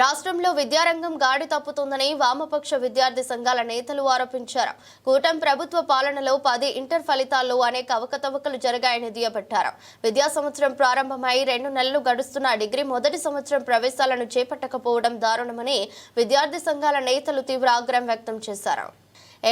రాష్ట్రంలో విద్యారంగం గాడి తప్పుతుందని వామపక్ష విద్యార్థి సంఘాల నేతలు ఆరోపించారు. కూటమి ప్రభుత్వ పాలనలో పది ఇంటర్ ఫలితాల్లో అనేక అవకతవకలు జరిగాయని దుయ్యబట్టారు. విద్యా సంవత్సరం ప్రారంభమై రెండు నెలలు గడుస్తున్న డిగ్రీ మొదటి సంవత్సరం ప్రవేశాలను చేపట్టకపోవడం దారుణమని విద్యార్థి సంఘాల నేతలు తీవ్ర ఆగ్రహం వ్యక్తం చేశారు.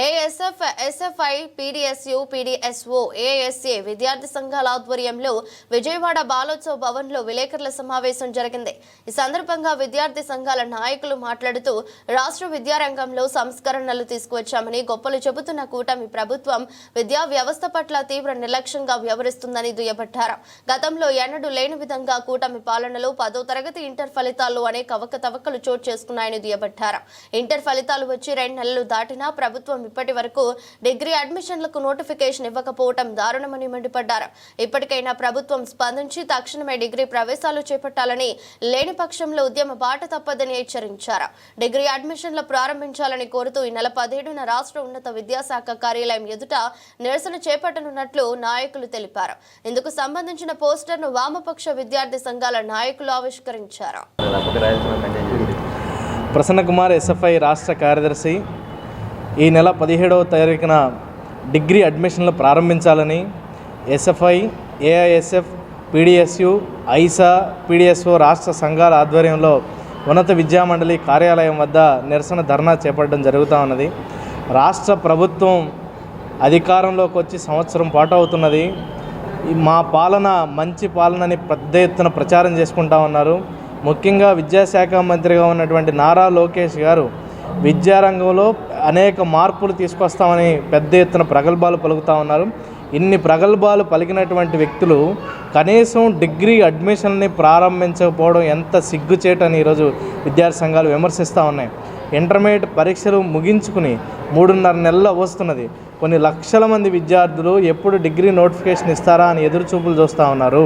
ASF SFI PDSU PDSO ASA విద్యార్థి సంఘాల ఆధ్వర్యంలో విజయవాడ బాలోత్సవ భవన్లో విలేకరుల సమావేశం జరిగింది. ఈ సందర్భంగా విద్యార్థి సంఘాల నాయకులు మాట్లాడుతూ రాష్ట్ర విద్యారంగంలో సంస్కరణలు తీసుకువచ్చామని గొప్పలు చెబుతున్న కూటమి ప్రభుత్వం విద్యా వ్యవస్థ పట్ల తీవ్ర నిర్లక్ష్యంగా వ్యవహరిస్తుందని దుయ్యబట్టారు. గతంలో ఎన్నడూ లేని విధంగా కూటమి పాలనలో పదో తరగతి ఇంటర్ ఫలితాల్లో అనేక అవకతవకలు చోటు చేసుకున్నాయని దుయ్యబట్టారు. ఇంటర్ ఫలితాలు వచ్చి రెండు నెలలు దాటినా ప్రభుత్వం ఇప్పటి వరకు డిగ్రీ అడ్మిషన్లకు నోటిఫికేషన్ ఇవ్వకపోవటం దారుణమని మండిపడ్డారు. ఇప్పటికైనా ప్రభుత్వం స్పందించి తక్షణమే డిగ్రీ ప్రవేశాలు చేపట్టాలని లేని పక్షంలో ఉద్యమ బాట తప్పదని హెచ్చరించారు. డిగ్రీ అడ్మిషన్లు ప్రారంభించాలని కోరుతూ ఈ నెల పదిహేడున రాష్ట్ర ఉన్నత విద్యాశాఖ కార్యాలయం ఎదుట నిరసన చేపట్టనున్నట్లు నాయకులు తెలిపారు. ఇందుకు సంబంధించిన పోస్టర్ను వామపక్ష విద్యార్థి సంఘాల నాయకులు ఆవిష్కరించారు. ప్రసన్న కుమార్ ఎస్ఎఫ్ఐ రాష్ట్ర కార్యదర్శి. ఈ నెల పదిహేడవ తారీఖున డిగ్రీ అడ్మిషన్లు ప్రారంభించాలని SFI AISF PDSU AISA PDSO రాష్ట్ర సంఘాల ఆధ్వర్యంలో ఉన్నత విద్యామండలి కార్యాలయం వద్ద నిరసన ధర్నా చేపట్టడం జరుగుతూ ఉన్నది. రాష్ట్ర ప్రభుత్వం అధికారంలోకి వచ్చి సంవత్సరం పాటు అవుతున్నది మా పాలన మంచి పాలనని పెద్ద ఎత్తున ప్రచారం చేసుకుంటా ఉన్నారు. ముఖ్యంగా విద్యాశాఖ మంత్రిగా ఉన్నటువంటి నారా లోకేష్ గారు విద్యారంగంలో అనేక మార్పులు తీసుకొస్తామని పెద్ద ఎత్తున ప్రగల్భాలు పలుకుతా ఉన్నారు. ఇన్ని ప్రగల్భాలు పలికినటువంటి వ్యక్తులు కనీసం డిగ్రీ అడ్మిషన్ని ప్రారంభించకపోవడం ఎంత సిగ్గుచేటని ఈరోజు విద్యార్థి సంఘాలు విమర్శిస్తూ ఉన్నాయి. ఇంటర్మీడియట్ పరీక్షలు ముగించుకుని మూడున్నర నెలలు వస్తున్నది కొన్ని లక్షల మంది విద్యార్థులు ఎప్పుడు డిగ్రీ నోటిఫికేషన్ ఇస్తారా అని ఎదురుచూపులు చూస్తూ ఉన్నారు.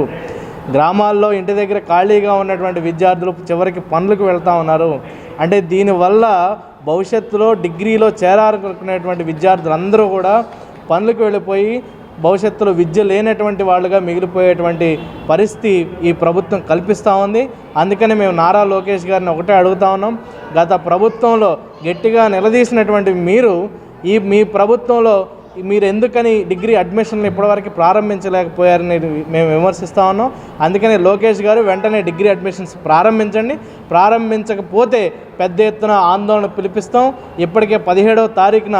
గ్రామాల్లో ఇంటి దగ్గర ఖాళీగా ఉన్నటువంటి విద్యార్థులు చివరికి పనులకు వెళ్తూ ఉన్నారు. అంటే దీనివల్ల భవిష్యత్తులో డిగ్రీలో చేరాలనుకునేటువంటి విద్యార్థులందరూ కూడా పనులకు వెళ్ళిపోయి భవిష్యత్తులో విద్య లేనటువంటి వాళ్ళుగా మిగిలిపోయేటువంటి పరిస్థితి ఈ ప్రభుత్వం కల్పిస్తూ ఉంది. అందుకని మేము నారా లోకేష్ గారిని ఒకటే అడుగుతా ఉన్నాం. గత ప్రభుత్వంలో గట్టిగా నిలదీసినటువంటి మీరు ఈ మీ ప్రభుత్వంలో మీరు ఎందుకని డిగ్రీ అడ్మిషన్లు ఇప్పటివరకు ప్రారంభించలేకపోయారని మేము విమర్శిస్తా ఉన్నాం. అందుకనే లోకేష్ గారు వెంటనే డిగ్రీ అడ్మిషన్స్ ప్రారంభించండి. ప్రారంభించకపోతే పెద్ద ఎత్తున ఆందోళన పిలిపిస్తాం. ఇప్పటికే పదిహేడవ తారీఖున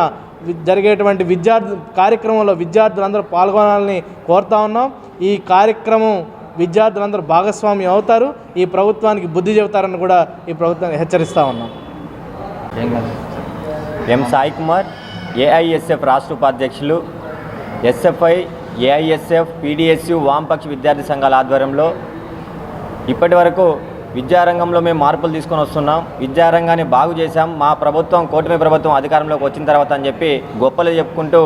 జరిగేటువంటి విద్యార్థి కార్యక్రమంలో విద్యార్థులందరూ పాల్గొనాలని కోరుతా ఉన్నాం. ఈ కార్యక్రమం విద్యార్థులందరూ భాగస్వామ్యం అవుతారు. ఈ ప్రభుత్వానికి బుద్ధి చెబుతారని కూడా ఈ ప్రభుత్వాన్ని హెచ్చరిస్తూ ఉన్నాం. ఎం సాయి కుమార్? ఏఐఎస్ఎఫ్ రాష్ట్ర ఉపాధ్యక్షులు ఎస్ఎఫ్ఐ ఏఐఎస్ఎఫ్ పీడిఎస్యు వామపక్ష విద్యార్థి సంఘాల ఆధ్వర్యంలో ఇప్పటి వరకు విద్యారంగంలో మేము మార్పులు తీసుకొని వస్తున్నాం. విద్యారంగాన్ని బాగు చేశాం. మా ప్రభుత్వం కూటమి ప్రభుత్వం అధికారంలోకి వచ్చిన తర్వాత అని చెప్పి గొప్పలు చెప్పుకుంటూ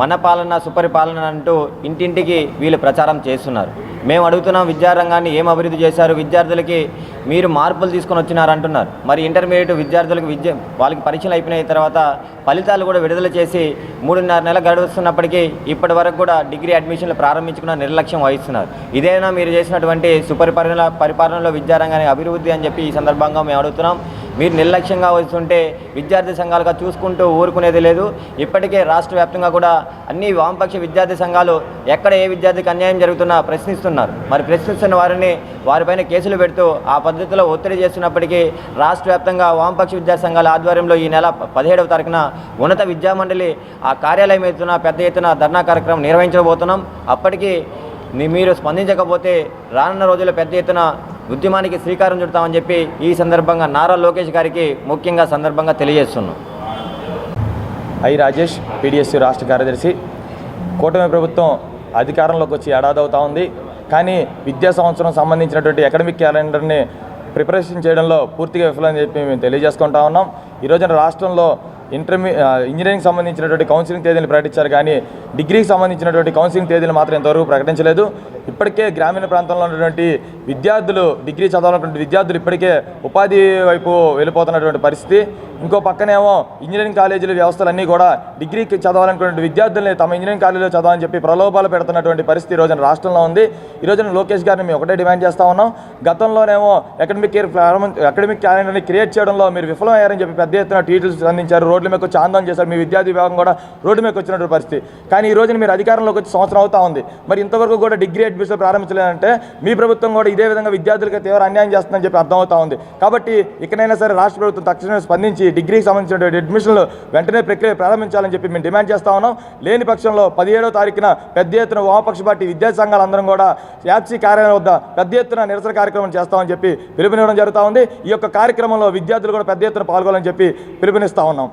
మన పాలన సుపరిపాలన అంటూ ఇంటింటికి వీళ్ళు ప్రచారం చేస్తున్నారు. మేము అడుగుతున్నాం విద్యారంగాన్ని ఏం అభివృద్ధి చేశారు? విద్యార్థులకి మీరు మార్పులు తీసుకొని వచ్చినారు అంటున్నారు. మరి ఇంటర్మీడియట్ విద్యార్థులకు విద్య వాళ్ళకి పరీక్షలు అయిపోయిన తర్వాత ఫలితాలు కూడా విడుదల చేసి మూడున్నర నెల గడుస్తున్నప్పటికీ ఇప్పటి వరకు కూడా డిగ్రీ అడ్మిషన్లు ప్రారంభించుకున్న నిర్లక్ష్యం వహిస్తున్నారు. ఇదేనా మీరు చేసినటువంటి సుపరిపాలన పరిపాలనలో విద్యారంగానికి అభివృద్ధి అని చెప్పి ఈ సందర్భంగా మేము అడుగుతున్నాం. మీరు నిర్లక్ష్యంగా వస్తుంటే విద్యార్థి సంఘాలుగా చూసుకుంటూ ఊరుకునేది లేదు. ఇప్పటికే రాష్ట్ర వ్యాప్తంగా కూడా అన్ని వామపక్ష విద్యార్థి సంఘాలు ఎక్కడ ఏ విద్యార్థికి అన్యాయం జరుగుతున్నా ప్రశ్నిస్తున్నారు. మరి ప్రశ్నిస్తున్న వారిని వారిపైన కేసులు పెడుతూ ఆ పద్ధతిలో ఒత్తిడి చేస్తున్నప్పటికీ రాష్ట్ర వ్యాప్తంగా వామపక్ష విద్యార్థి సంఘాల ఆధ్వర్యంలో ఈ నెల పదిహేడవ తారీఖున ఉన్నత విద్యామండలి ఆ కార్యాలయం ఎత్తున పెద్ద ఎత్తున ధర్నా కార్యక్రమం నిర్వహించబోతున్నాం. అప్పటికీ మీరు స్పందించకపోతే రానున్న రోజుల్లో పెద్ద ఎత్తున ఉద్యమానికి శ్రీకారం చుడతామని చెప్పి ఈ సందర్భంగా నారా లోకేష్ గారికి ముఖ్యంగా సందర్భంగా తెలియజేస్తున్నాం. ఐ రాజేష్ పీడిఎస్సీ రాష్ట్ర కార్యదర్శి. కూటమి ప్రభుత్వం అధికారంలోకి వచ్చి ఏడాది అవుతా ఉంది. కానీ విద్యా సంవత్సరం సంబంధించినటువంటి అకాడమిక్ క్యాలెండర్ని ప్రిపరేషన్ చేయడంలో పూర్తిగా విఫలమని చెప్పి మేము తెలియజేసుకుంటా ఉన్నాం. ఈ రోజున రాష్ట్రంలో ఇంటర్మీ ఇంజనీరింగ్ సంబంధించినటువంటి కౌన్సిలింగ్ తేదీలు ప్రకటించారు కానీ డిగ్రీకి సంబంధించినటువంటి కౌన్సిలింగ్ తేదీలు మాత్రం ఇంతవరకు ప్రకటించలేదు. ఇప్పటికే గ్రామీణ ప్రాంతంలో ఉన్నటువంటి విద్యార్థులు డిగ్రీ చదవాలన్నటువంటి విద్యార్థులు ఇప్పటికే ఉపాధి వైపు వెళ్ళిపోతున్నటువంటి పరిస్థితి. ఇంకో పక్కనేమో ఇంజనీరింగ్ కాలేజీల వ్యవస్థలన్నీ కూడా డిగ్రీకి చదవాలనుకున్న విద్యార్థుల్ని తమ ఇంజనీరింగ్ కాలేజీలో చదవాలని చెప్పి ప్రలోభాలు పెడుతున్నటువంటి పరిస్థితి ఈ రోజున రాష్ట్రంలో ఉంది. ఈ రోజున లోకేష్ గారిని మేము ఒకటే డిమాండ్ చేస్తా ఉన్నాం. గతంలోనేమో అకాడమిక్ ఇయర్ ప్రారంభం అకాడమిక్ క్యాలెండర్ని క్రియేట్ చేయడంలో మీరు విఫలమయ్యారని చెప్పి పెద్ద ఎత్తున టీచర్స్ అందించారు. రోడ్ల మీద వచ్చి ఆందోళన చేశారు. మీ విద్యార్థి విభాగం కూడా రోడ్డు మీకు వచ్చినటువంటి పరిస్థితి. కానీ ఈ రోజున మీరు అధికారంలోకి వచ్చి సంవత్సరం అవుతా ఉంది. మరి ఇంతవరకు కూడా డిగ్రీ అడ్మిషన్ ప్రారంభించలేదంటే మీ ప్రభుత్వం కూడా ఇదే విధంగా విద్యార్థులకు తీవ్ర అన్యాయం చేస్తుందని చెప్పి అర్థమవుతా ఉంది. కాబట్టి ఇకనైనా సరే రాష్ట్ర ప్రభుత్వం తక్షణమే స్పందించి డిగ్రీకి సంబంధించినటువంటి అడ్మిషన్లు వెంటనే ప్రక్రియ ప్రారంభించాలని చెప్పి మేము డిమాండ్ చేస్తా ఉన్నాం. లేని పక్షంలో పదిహేడవ తారీఖున పెద్ద ఎత్తున వామపక్ష పార్టీ విద్యా సంఘాలందరం కూడా యాప్సీ కార్యాలయం వద్ద పెద్ద ఎత్తున నిరసన కార్యక్రమం చేస్తామని చెప్పి పిలుపునివ్వడం జరుగుతూ ఉంది. ఈ యొక్క కార్యక్రమంలో విద్యార్థులు కూడా పెద్ద ఎత్తున పాల్గొనాలని చెప్పి పిలుపునిస్తా ఉన్నాం.